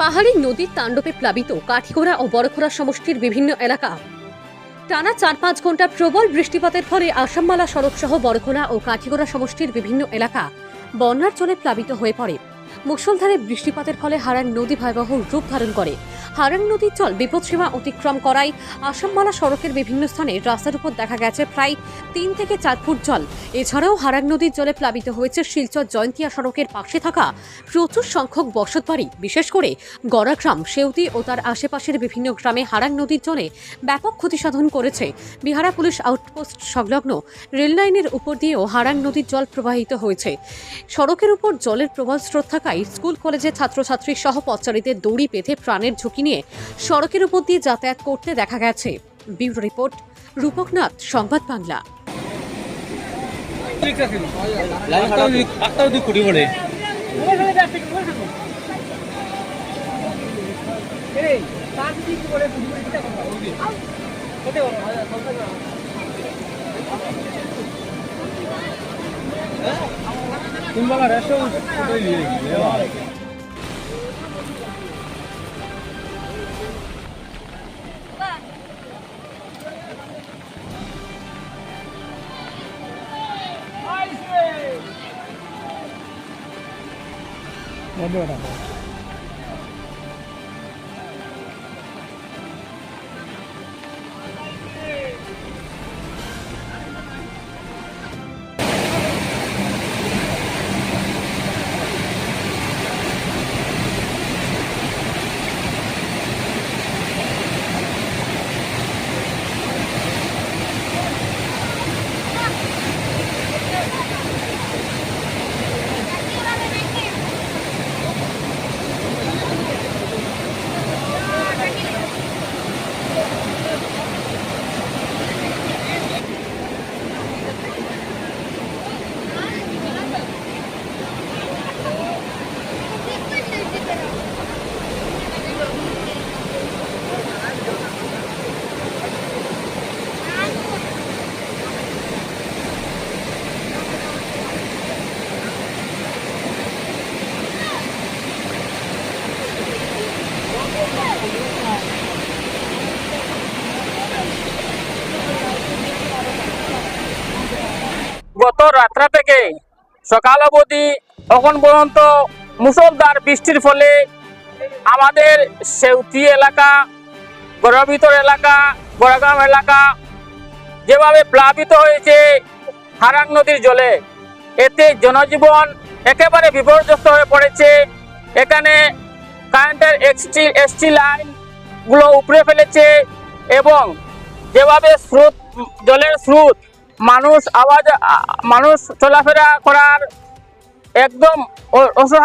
পাহাড়ি নদীর তাণ্ডবে প্লাবিত কাঠিগোড়া ও বড়খোড়া সমষ্টির বিভিন্ন এলাকা। টানা চার পাঁচ ঘণ্টা প্রবল বৃষ্টিপাতের ফলে আসামমালা সড়ক সহ বড়খোলা ও কাঠিগোড়া সমষ্টির বিভিন্ন এলাকা বন্যার জলে প্লাবিত হয়ে পড়ে। মুসলধারে বৃষ্টিপাতের ফলে হারায় নদী ভয়াবহ রূপ ধারণ করে। হারাং নদীর জল বিপদসীমা অতিক্রম করায় আসামমালা সড়কের বিভিন্ন স্থানে রাস্তার উপর দেখা গেছে প্রায় তিন থেকে চার ফুট জল। এছাড়াও হারাং নদীর জলে প্লাবিত হয়েছে শিলচর জয়ন্তিয়া সড়কের পাশে থাকা প্রচুর সংখ্যক বসতবাড়ি বিশেষ করে গড়াগ্রাম, সেউতি ও তার আশেপাশের বিভিন্ন গ্রামে হারাং নদীর জলে ব্যাপক ক্ষতিসাধন করেছে। বিহারা পুলিশ আউটপোস্ট সংলগ্ন রেললাইনের উপর দিয়েও হারাং নদীর জল প্রবাহিত হয়েছে। সড়কের উপর জলের প্রবল স্রোত থাকায় স্কুল, কলেজের ছাত্রছাত্রী সহ পথচারীদের দড়ি বেঁধে প্রাণের ঝুঁকি নিয়ে সড়কের উপর দিয়ে যাতায়াত করতে দেখা গেছে। ব্যুরো রিপোর্ট, রূপকনাথ, সংবাদ বাংলা। একটা যদি 我累了 রাত্রা থেকে সকাল অবধি এখন পর্যন্ত মুসলধার বৃষ্টির ফলে আমাদের সেউতি এলাকা গড়াভিতর এলাকা বড়াগ্রাম এলাকা যেভাবে প্লাবিত হয়েছে হারাং নদীর জলে, এতে জনজীবন একেবারে বিপর্যস্ত হয়ে পড়েছে। এখানে কারেন্টের এক্সটি এসটি লাইনগুলো উপড়ে ফেলেছে এবং যেভাবে স্রোত, জলের স্রোত মানুষ আওয়াজ মানুষ চলাফেরা করার একদম অসহায়